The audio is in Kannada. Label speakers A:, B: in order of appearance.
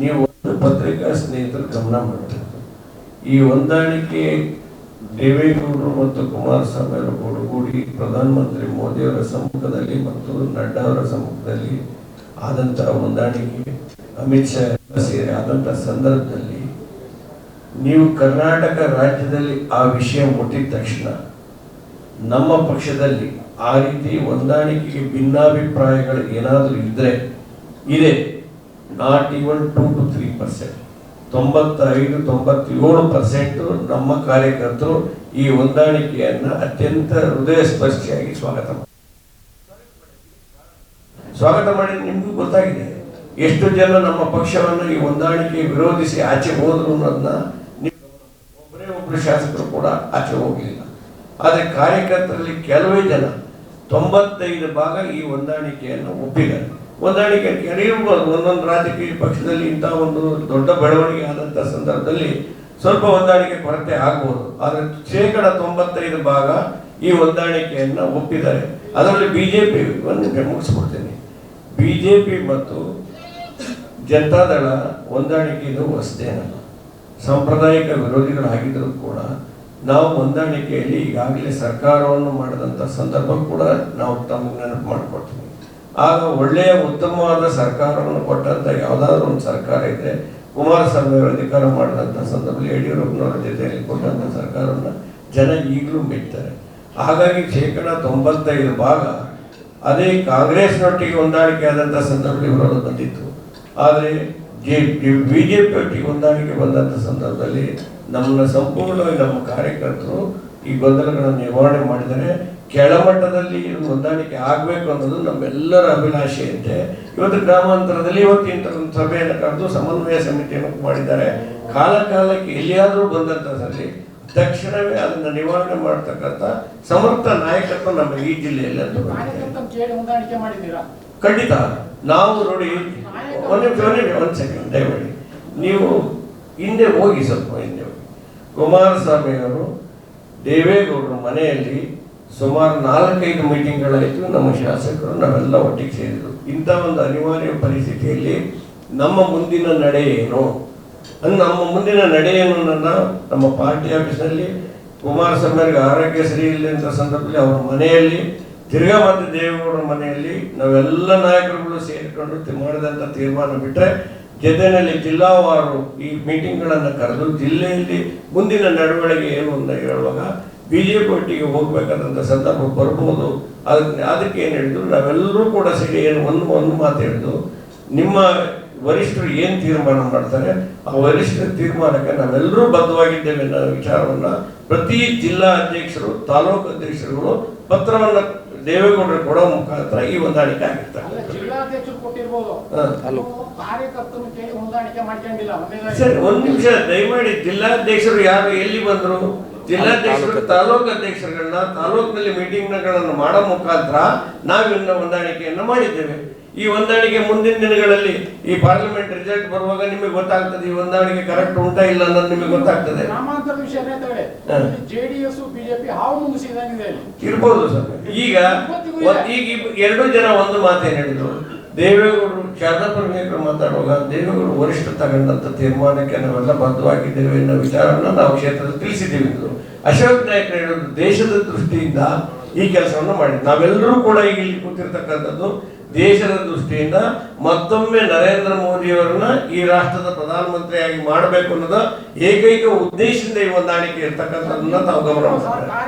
A: ನೀವು ಒಂದು ಪತ್ರಿಕಾ ಸ್ನೇಹಿತರು ಗಮನ ಮಾಡಬೇಕು. ಈ ಹೊಂದಾಣಿಕೆ ದೇವೇಗೌಡರು ಮತ್ತು ಕುಮಾರಸ್ವಾಮಿ ಅವರು ಒಡಗೂಡಿ ಪ್ರಧಾನಮಂತ್ರಿ ಮೋದಿಯವರ ಸಮ್ಮುಖದಲ್ಲಿ ಮತ್ತು ನಡ್ಡಾ ಅವರ ಸಮ್ಮುಖದಲ್ಲಿ ಆದಂತಹ ಹೊಂದಾಣಿಕೆ, ಅಮಿತ್ ಶಾ ಸೇರಿ ಆದಂತಹ ಸಂದರ್ಭದಲ್ಲಿ ನೀವು ಕರ್ನಾಟಕ ರಾಜ್ಯದಲ್ಲಿ ಆ ವಿಷಯ ಮುಟ್ಟಿದ ತಕ್ಷಣ ನಮ್ಮ ಪಕ್ಷದಲ್ಲಿ ಆ ರೀತಿ ಹೊಂದಾಣಿಕೆಗೆ ಭಿನ್ನಾಭಿಪ್ರಾಯಗಳು ಏನಾದರೂ ಇದ್ರೆ ಇದೆ. Not even two two three percent. ತೊಂಬತ್ತೈದು, ತೊಂಬತ್ತೇಳು ಪರ್ಸೆಂಟ್ ನಮ್ಮ ಕಾರ್ಯಕರ್ತರು ಈ ಹೊಂದಾಣಿಕೆಯನ್ನು ಅತ್ಯಂತ ಹೃದಯ ಸ್ಪರ್ಶಿಯಾಗಿ ಸ್ವಾಗತ ಸ್ವಾಗತ ಮಾಡಿ ನಿಮಗೂ ಗೊತ್ತಾಗಿದೆ. ಎಷ್ಟು ಜನ ನಮ್ಮ ಪಕ್ಷವನ್ನು ಈ ಹೊಂದಾಣಿಕೆ ವಿರೋಧಿಸಿ ಆಚೆ ಹೋದ್ರು ಅನ್ನೋದನ್ನ ಒಬ್ಬರೇ ಒಬ್ಬರು ಶಾಸಕರು ಕೂಡ ಆಚೆ ಹೋಗಲಿಲ್ಲ ಆದರೆ ಕಾರ್ಯಕರ್ತರಲ್ಲಿ ಕೆಲವೇ ಜನ ತೊಂಬತ್ತೈದು ಭಾಗ ಈ ಹೊಂದಾಣಿಕೆಯನ್ನು ಒಪ್ಪಿದ್ದಾರೆ. ಹೊಂದಾಣಿಕೆ ಇರ್ಬೋದು ಒಂದೊಂದು ರಾಜಕೀಯ ಪಕ್ಷದಲ್ಲಿ ಇಂಥ ಒಂದು ದೊಡ್ಡ ಬೆಳವಣಿಗೆ ಆದಂಥ ಸಂದರ್ಭದಲ್ಲಿ ಸ್ವಲ್ಪ ಹೊಂದಾಣಿಕೆ ಕೊರತೆ ಆಗ್ಬೋದು. ಆದರೆ ಶೇಕಡ ತೊಂಬತ್ತೈದು ಭಾಗ ಈ ಹೊಂದಾಣಿಕೆಯನ್ನು ಒಪ್ಪಿದ್ದಾರೆ. ಅದರಲ್ಲಿ ಬಿಜೆಪಿ ಒಂದು ನಿಮಿಷ ಮುಗಿಸ್ಕೊಡ್ತೀನಿ. ಬಿಜೆಪಿ ಮತ್ತು ಜನತಾದಳ ಹೊಂದಾಣಿಕೆ ಇದು ಹೊಸದೇನಲ್ಲ ಸಾಂಪ್ರದಾಯಿಕ ವಿರೋಧಿಗಳಾಗಿದ್ದರೂ ಕೂಡ ನಾವು ಹೊಂದಾಣಿಕೆಯಲ್ಲಿ ಈಗಾಗಲೇ ಸರ್ಕಾರವನ್ನು ಮಾಡಿದಂಥ ಸಂದರ್ಭ ಕೂಡ ನಾವು ತಮಗೆ ನೆನಪು ಮಾಡಿಕೊಡ್ತೀವಿ ಆಗ ಒಳ್ಳೆಯ ಉತ್ತಮವಾದ ಸರ್ಕಾರವನ್ನು ಕೊಟ್ಟಂಥ ಯಾವುದಾದ್ರೂ ಒಂದು ಸರ್ಕಾರ ಇದ್ರೆ ಕುಮಾರಸ್ವಾಮಿ ಅವರು ಅಧಿಕಾರ ಮಾಡಿದಂಥ ಸಂದರ್ಭದಲ್ಲಿ ಯಡಿಯೂರಪ್ಪನವರ ಜೊತೆಯಲ್ಲಿ ಕೊಟ್ಟಂಥ ಸರ್ಕಾರವನ್ನು ಜನ ಈಗಲೂ ಮೆಚ್ತಾರೆ ಹಾಗಾಗಿ ಶೇಕಡ ತೊಂಬತ್ತೈದು ಭಾಗ ಅದೇ ಕಾಂಗ್ರೆಸ್ನೊಟ್ಟಿಗೆ ಹೊಂದಾಣಿಕೆ ಆದಂಥ ಸಂದರ್ಭದಲ್ಲಿ ವಿರೋಧ ಬಂದಿತ್ತು. ಆದರೆ ಜೆ ಬಿ ಜೆ ಪಿ ಒಟ್ಟಿಗೆ ಹೊಂದಾಣಿಕೆ ಬಂದಂಥ ಸಂದರ್ಭದಲ್ಲಿ ನಮ್ಮನ್ನ ಸಂಪೂರ್ಣವಾಗಿ ನಮ್ಮ ಕಾರ್ಯಕರ್ತರು ಈ ಗೊಂದಲಗಳನ್ನು ನಿವಾರಣೆ ಮಾಡಿದರೆ ಕೆಳಮಟ್ಟದಲ್ಲಿ ಹೊಂದಾಣಿಕೆ ಆಗಬೇಕು ಅನ್ನೋದು ನಮ್ಮೆಲ್ಲರ ಅಭಿಲಾಷೆ ಇದೆ. ಇವತ್ತು ಗ್ರಾಮಾಂತರದಲ್ಲಿ ಇವತ್ತು ಇಂಥ ಒಂದು ಸಭೆಯನ್ನು ಕರೆದು ಸಮನ್ವಯ ಸಮಿತಿಯನ್ನು ಮಾಡಿದ್ದಾರೆ. ಕಾಲ ಕಾಲಕ್ಕೆ ಎಲ್ಲಿಯಾದರೂ ಬಂದಂಥದ್ರಲ್ಲಿ ತಕ್ಷಣವೇ ಅದನ್ನು ನಿವಾರಣೆ ಮಾಡ್ತಕ್ಕಂಥ ಸಮರ್ಥ ನಾಯಕತ್ವ ನಮ್ಮ ಈ ಜಿಲ್ಲೆಯಲ್ಲಿ ಅಂತ ಖಂಡಿತ. ನಾವು ನೋಡಿ ಒಂದು ಒಂದು ಸೆಕೆಂಡ್ ದಯಮಾಡಿ ನೀವು ಹಿಂದೆ ಹೋಗಿ ಸ್ವಲ್ಪ ಹಿಂದೆ ಹೋಗಿ. ಕುಮಾರಸ್ವಾಮಿ ಅವರು ದೇವೇಗೌಡರ ಮನೆಯಲ್ಲಿ ಸುಮಾರು ನಾಲ್ಕೈದು ಮೀಟಿಂಗ್ಗಳಾಯಿತು ನಮ್ಮ ಶಾಸಕರು ನಾವೆಲ್ಲ ಒಟ್ಟಿಗೆ ಸೇರಿದರು ಇಂಥ ಒಂದು ಅನಿವಾರ್ಯ ಪರಿಸ್ಥಿತಿಯಲ್ಲಿ ನಮ್ಮ ಮುಂದಿನ ನಡೆ ಏನು ನಮ್ಮ ಮುಂದಿನ ನಡೆ ಏನು ನನ್ನ ನಮ್ಮ ಪಾರ್ಟಿ ಆಫೀಸ್ನಲ್ಲಿ ಕುಮಾರಸ್ವಾಮಿ ಅವರಿಗೆ ಆರೋಗ್ಯ ಸರಿ ಇಲ್ಲ ಅಂತ ಸಂದರ್ಭದಲ್ಲಿ ಅವರ ಮನೆಯಲ್ಲಿ, ತಿರ್ಗಾ ಮತ್ತು ದೇವೇಗೌಡರ ಮನೆಯಲ್ಲಿ ನಾವೆಲ್ಲ ನಾಯಕರುಗಳು ಸೇರಿಕೊಂಡು ಮಾಡಿದಂಥ ತೀರ್ಮಾನ ಬಿಟ್ಟರೆ ಜೊತೆಯಲ್ಲಿ ಜಿಲ್ಲಾವಾರು ಈ ಮೀಟಿಂಗ್ಗಳನ್ನು ಕರೆದು ಜಿಲ್ಲೆಯಲ್ಲಿ ಮುಂದಿನ ನಡವಳಿಕೆ ಏನು ಅಂತ ಹೇಳುವಾಗ ಬಿ ಜೆ ಪಿ ಒಟ್ಟಿಗೆ ಹೋಗ್ಬೇಕಾದಂಥ ಸಂದರ್ಭ ಬರ್ಬೋದು. ಅದಕ್ಕೆ ಅದಕ್ಕೆ ಏನು ಹೇಳಿದ್ರು ನಾವೆಲ್ಲರೂ ಕೂಡ ಸೇರಿ ಏನು ಒಂದು ಒಂದು ಮಾತು ಹೇಳಿದ್ರು. ನಿಮ್ಮ ವರಿಷ್ಠರು ಏನು ತೀರ್ಮಾನ ಮಾಡ್ತಾರೆ ಆ ವರಿಷ್ಠರ ತೀರ್ಮಾನಕ್ಕೆ ನಾವೆಲ್ಲರೂ ಬದ್ಧವಾಗಿದ್ದೇವೆ ಅನ್ನೋ ವಿಚಾರವನ್ನು ಪ್ರತಿ ಜಿಲ್ಲಾ ಅಧ್ಯಕ್ಷರು ತಾಲೂಕು ಅಧ್ಯಕ್ಷರುಗಳು ಪತ್ರವನ್ನ ದೇವೇಗೌಡರು ಕೊಡೋ ಮುಖಾಂತರ ಈ ಹೊಂದಾಣಿಕೆ ಆಗಿರ್ತಾರೆ. ಸರಿ ಒಂದ್ ನಿಮಿಷ ದಯಮಾಡಿ ಜಿಲ್ಲಾಧ್ಯಕ್ಷರು ಯಾರು ಎಲ್ಲಿ ಬಂದ್ರು? ಜಿಲ್ಲಾಧ್ಯಕ್ಷರು ತಾಲೂಕು ಅಧ್ಯಕ್ಷರುಗಳನ್ನ ತಾಲೂಕಿನಲ್ಲಿ ಮೀಟಿಂಗ್ಗಳನ್ನು ಮಾಡೋ ಮುಖಾಂತರ ನಾವಿನ್ನ ಹೊಂದಾಣಿಕೆಯನ್ನು ಮಾಡಿದ್ದೇವೆ. ಈ ಹೊಂದಾಣಿಕೆ ಮುಂದಿನ ದಿನಗಳಲ್ಲಿ ಈ ಪಾರ್ಲಿಮೆಂಟ್ ರಿಸಲ್ಟ್ ಬರುವಾಗ ನಿಮಗೆ ಗೊತ್ತಾಗ್ತದೆ ಈ ಹೊಂದಾಣಿಕೆ ಕರೆಕ್ಟ್ ಉಂಟಾ ಇಲ್ಲ ಅನ್ನೋದು ನಿಮಗೆ ಗೊತ್ತಾಗ್ತದೆ. ಇರ್ಬೋದು ಸರ್. ಈಗ ಈಗ ಎರಡು ಜನ ಒಂದು ಮಾತೇನು ಹೇಳಿದ್ರು. ದೇವೇಗೌಡರು ಶಾರದಾ ಪರಮೇಶ್ವರ ಮಾತಾಡುವಾಗ ದೇವೇಗೌಡರು ವರಿಷ್ಠ ತಗೊಂಡಂತ ತೀರ್ಮಾನಕ್ಕೆ ನಾವೆಲ್ಲ ಬದ್ಧವಾಗಿದ್ದೇವೆ ಅನ್ನೋ ವಿಚಾರವನ್ನು ನಾವು ಕ್ಷೇತ್ರದಲ್ಲಿ ತಿಳಿಸಿದ್ದೀವಿ ಎಂದು ಅಶೋಕ್ ನಾಯಕ್ ಹೇಳೋದು ದೇಶದ ದೃಷ್ಟಿಯಿಂದ ಈ ಕೆಲಸವನ್ನು ಮಾಡಿದ್ದು ನಾವೆಲ್ಲರೂ ಕೂಡ ಈಗ ಇಲ್ಲಿ ಕೂತಿರ್ತಕ್ಕಂಥದ್ದು ದೇಶದ ದೃಷ್ಟಿಯಿಂದ ಮತ್ತೊಮ್ಮೆ ನರೇಂದ್ರ ಮೋದಿಯವರನ್ನ ಈ ರಾಷ್ಟ್ರದ ಪ್ರಧಾನಮಂತ್ರಿಯಾಗಿ ಮಾಡಬೇಕು ಅನ್ನೋದು ಏಕೈಕ ಉದ್ದೇಶದಿಂದ ಈ ಹೊಂದಾಣಿಕೆ ಇರ್ತಕ್ಕಂಥದ್ದನ್ನ ನಾವು ಗಮನ